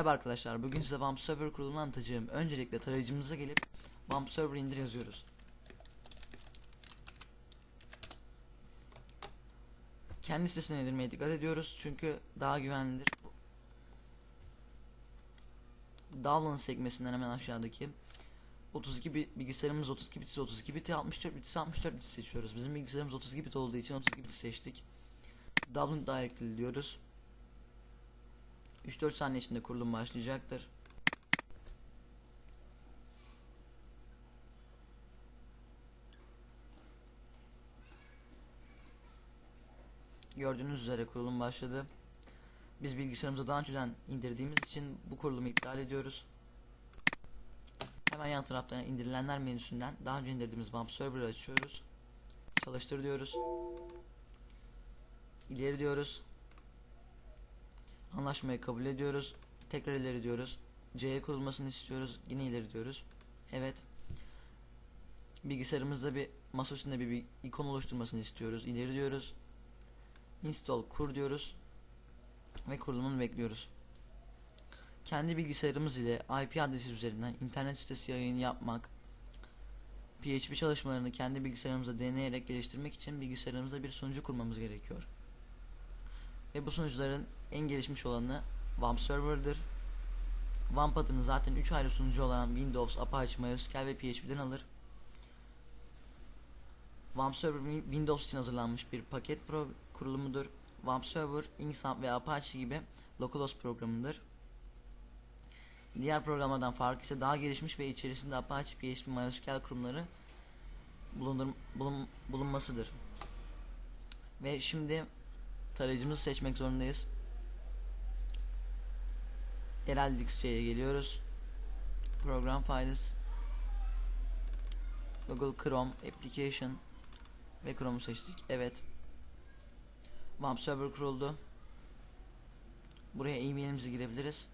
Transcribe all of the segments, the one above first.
Merhaba arkadaşlar, bugün size WAMP Server kurulumunu anlatacağım. Öncelikle tarayıcımıza gelip WAMP Server indir yazıyoruz. Kendi sitesine indirmeye dikkat ediyoruz çünkü daha güvenlidir. Download sekmesinden hemen aşağıdaki 32 bit bilgisayarımız 32 bit 32 biti 64 bit 64 bit seçiyoruz. Bizim bilgisayarımız 32 bit olduğu için 32 bit seçtik. Download directly diyoruz. 3-4 saniye içinde kurulum başlayacaktır. Gördüğünüz üzere kurulum başladı. Biz bilgisayarımıza daha önceden indirdiğimiz için bu kurulumu iptal ediyoruz. Hemen yan tarafta indirilenler menüsünden daha önce indirdiğimiz WAMP server'ı açıyoruz. Çalıştır diyoruz. İleri diyoruz. Anlaşmayı kabul ediyoruz. Tekrar ileri diyoruz. C'ye kurulmasını istiyoruz. Yine ileri diyoruz. Evet. Bilgisayarımızda bir masa üstünde bir, bir ikon oluşturmasını istiyoruz. İleri diyoruz. Install kur diyoruz. Ve kurulumunu bekliyoruz. Kendi bilgisayarımız ile IP adresi üzerinden internet sitesi yayını yapmak, PHP çalışmalarını kendi bilgisayarımızda deneyerek geliştirmek için bilgisayarımızda bir sunucu kurmamız gerekiyor. Ve bu sunucuların en gelişmiş olanı WAMP Server'dır. WAMP adını zaten 3 ayrı sunucu olan Windows, Apache, MySQL ve PHP'den alır. WAMP Server Windows için hazırlanmış bir paket pro kurulumudur. WAMP Server, Inkscape ve Apache gibi localhost programıdır. Diğer programlardan farkı ise daha gelişmiş ve içerisinde Apache, PHP, MySQL kurumları bulundur, bulun, bulunmasıdır. Ve şimdi tarayıcımızı seçmek zorundayız. Heraldix'e geliyoruz. Program Files Google Chrome Application ve Chrome'u seçtik. Evet. WAMP server kuruldu. Buraya e-mailimizi girebiliriz.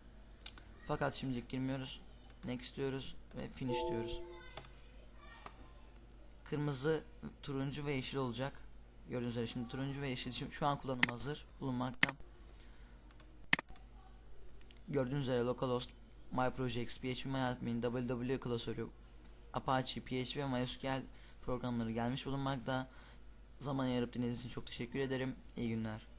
Fakat şimdilik girmiyoruz. Next diyoruz ve finish diyoruz. Kırmızı, turuncu ve yeşil olacak. Gördüğünüz üzere şimdi turuncu ve yeşil şimdi şu an kullanım hazır bulunmakta. Gördüğünüz üzere localhost, myprojects, php myadmin, www klasörü, Apache, PHP ve MySQL programları gelmiş bulunmakta. Zaman ayırıp dinlediğiniz için çok teşekkür ederim. İyi günler.